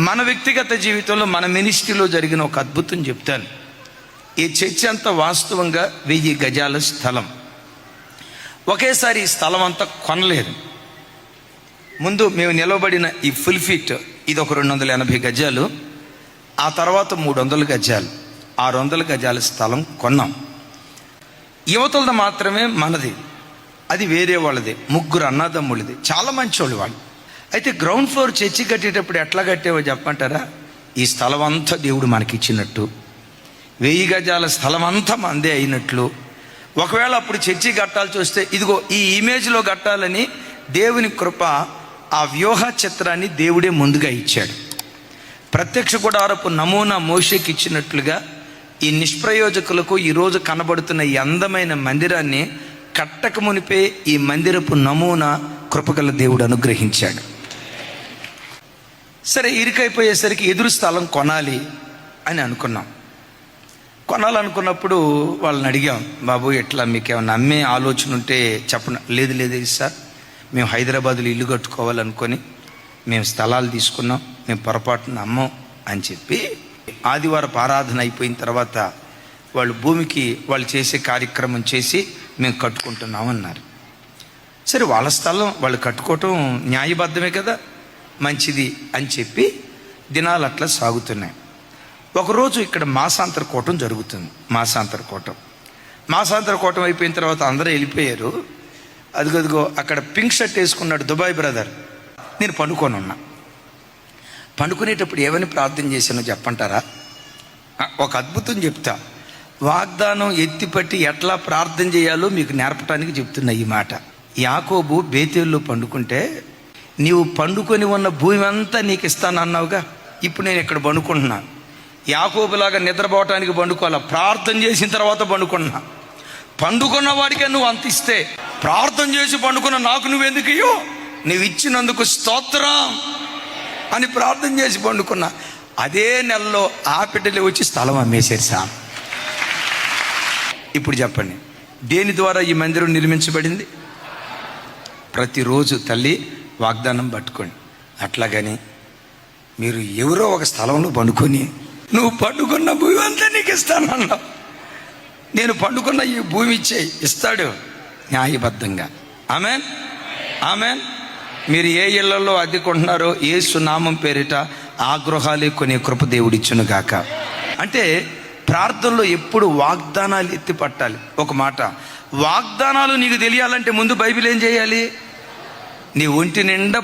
మన వ్యక్తిగత జీవితంలో మన మినిస్ట్రీలో జరిగిన ఒక అద్భుతం చెప్తాను. ఈ చర్చ అంతా వాస్తవంగా వెయ్యి గజాల స్థలం. ఒకేసారి ఈ స్థలం అంతా కొనలేదు. ముందు మేము నిలబడిన ఈ ఫుల్ ఫీట్ ఇది ఒక రెండు వందల ఎనభై గజాలు. ఆ తర్వాత మూడు వందల గజాలు. ఆరు వందల గజాల స్థలం కొన్నాం. యువతలది మాత్రమే మనది. అది వేరే వాళ్ళది. ముగ్గురు అన్నదమ్ముళ్ళది చాలా మంచోళ్ళు వాళ్ళు. అయితే గ్రౌండ్ ఫ్లోర్ చర్చి కట్టేటప్పుడు ఎట్లా కట్టేవో చెప్పంటారా ఈ స్థలం అంతా దేవుడు మనకి ఇచ్చినట్టు వెయ్యి గజాల స్థలం అంతా మందే అయినట్లు. ఒకవేళ అప్పుడు చర్చి కట్టాల్సి వస్తే ఇదిగో ఈ ఇమేజ్లో కట్టాలని దేవుని కృప ఆ వ్యూహ చిత్రాన్ని దేవుడే ముందుగా ఇచ్చాడు. ప్రత్యక్ష గుడారపు నమూనా మోషకి ఇచ్చినట్లుగా ఈ నిష్ప్రయోజకులకు ఈరోజు కనబడుతున్న ఈ అందమైన మందిరాన్ని కట్టక మునిపే ఈ మందిరపు నమూనా కృపగల దేవుడు అనుగ్రహించాడు. సరే ఇరుకైపోయేసరికి ఎదురు స్థలం కొనాలి అని అనుకున్నాం. కొనాలనుకున్నప్పుడు వాళ్ళని అడిగాం బాబు ఎట్లా? మీకు ఏమైనా అమ్మే ఆలోచన ఉంటే చెప్పన లేదు లేదు సార్. మేము హైదరాబాద్లో ఇల్లు కట్టుకోవాలనుకొని మేము స్థలాలు తీసుకున్నాం మేము పొరపాటున అమ్మం అని చెప్పి ఆదివారం ఆరాధన అయిపోయిన తర్వాత వాళ్ళు భూమికి వాళ్ళు చేసే కార్యక్రమం చేసి మేము కట్టుకుంటున్నామన్నారు సరే వాళ్ళ స్థలం వాళ్ళు కట్టుకోవటం న్యాయబద్ధమే కదా? మంచిది అని చెప్పి దినాలు అట్లా సాగుతున్నాయి. ఒకరోజు ఇక్కడ మాసాంతర కూటం జరుగుతుంది. మాసాంతర కూటం. మాసాంతర కూటం అయిపోయిన తర్వాత అందరూ వెళ్ళిపోయారు. అదిగదిగో అక్కడ పింక్ షర్ట్ వేసుకున్నాడు దుబాయ్ బ్రదర్. నేను పండుకొని ఉన్నా. పండుకునేటప్పుడు ఏమని ప్రార్థన చేశానో చెప్పంటారా? ఒక అద్భుతం చెప్తా. వాగ్దానం ఎత్తిపట్టి ఎట్లా ప్రార్థన చేయాలో మీకు నేర్పడానికి చెప్తున్నా ఈ మాట. యాకోబు బేతేల్లో పండుకుంటే నీవు పండుకొని ఉన్న భూమి అంతా నీకు ఇస్తానన్నావుగా ఇప్పుడు నేను ఇక్కడ పండుకుంటున్నాను యాకోబులాగా నిద్రపోవటానికి పండుకోవాలా? ప్రార్థన చేసిన తర్వాత పండుకున్నా పండుకున్న వాడికే నువ్వు అంత ఇస్తే ప్రార్థన చేసి పండుకున్న నాకు నువ్వెందుకు ఇయ్యో? నువ్వు ఇచ్చినందుకు స్తోత్రం అని ప్రార్థన చేసి పండుకున్నా. అదే నెలలో ఆ బిడ్డలే వచ్చి స్థలం అమ్మేశారు సార్. ఇప్పుడు చెప్పండి దేని ద్వారా ఈ మందిరం నిర్మించబడింది? ప్రతిరోజు తల్లి వాగ్దానం పట్టుకోండి. అట్లాగని మీరు ఎవరో ఒక స్థలంలో పండుకొని నువ్వు పండుకున్న భూమి అంతా నీకు ఇస్తానన్నావు నేను పండుకున్న ఈ భూమి ఇచ్చే ఇస్తాడు న్యాయబద్ధంగా. ఆమెన్? ఆమెన్? మీరు ఏ ఇళ్ళలో అద్దెకుంటున్నారో ఏ సునామం పేరిట ఆ గృహాలే కొనే కృప దేవుడిచ్చును గాక. అంటే ప్రార్థనలో ఎప్పుడు వాగ్దానాలు ఎత్తి పట్టాలి ఒక మాట వాగ్దానాలు నీకు తెలియాలంటే ముందు బైబిల్ ఏం చేయాలి? నీ ఒంటి నిండా